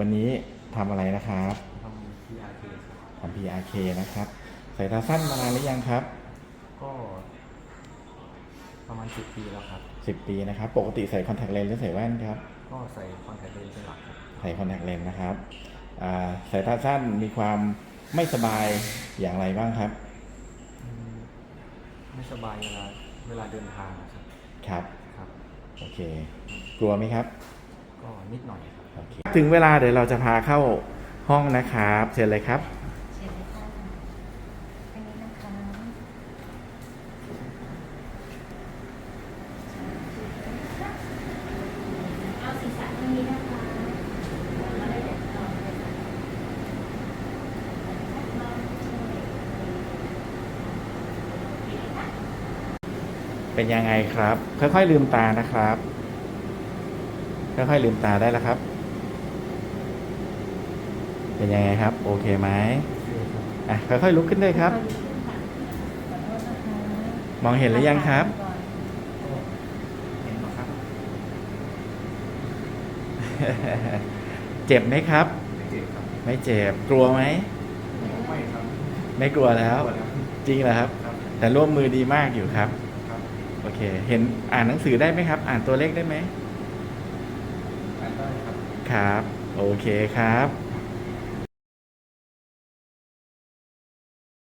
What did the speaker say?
วันนี้ทำอะไรนะครับทำ PRK ครับทำ PRK นะครับสายตาสั้นมานานหรือยังครับก็ประมาณ10ปีแล้วครับ10ปีนะครับ ปกติใส่คอนแทคเลนส์หรือใส่แว่นครับ ก็ใส่คอนแทคเลนส์เป็นหลักครับใส่คอนแทคเลนส์นะครับอ่าสายตาสั้นมีความไม่สบายอย่างไรบ้างครับ อืมไม่สบายเวลาเวลาเดินทางนะครับครับครับ โอเค กลัวไหมครับ ก็นิดหน่อยครับ ถึงเวลาเดี๋ยวเราจะพาเข้าห้องนะครับเชิญเลยครับ เชิญเลยค่ะอันนี้นะคะเอาศีรษะทางนี้นะคะแล้วเราเดี๋ยวต่อเลยค่ะดีไหมคะเป็นยังไงครับ ค่อยๆลืมตานะครับ ค่อยๆลืมตาได้แล้วครับ เป็นยังไงครับ โอเคไหมอะค่อยๆลุกขึ้นเลยครับขอลุกขึ้นค่ะขอโทษนะคะมองเห็นหรือยังครับก็เห็นนะครับเจ็บไหมครับไม่เจ็บครับ ไม่เจ็บกลัวไหมไม่ครับ ไม่กลัวแล้วปวดครับจริงเหรอครับครับ แต่ร่วมมือดีมากอยู่ครับครับ โอเค เห็นอ่านหนังสือได้ไหมครับ อ่านตัวเลขได้ไหมอ่านได้ครับ ครับ โอเคครับ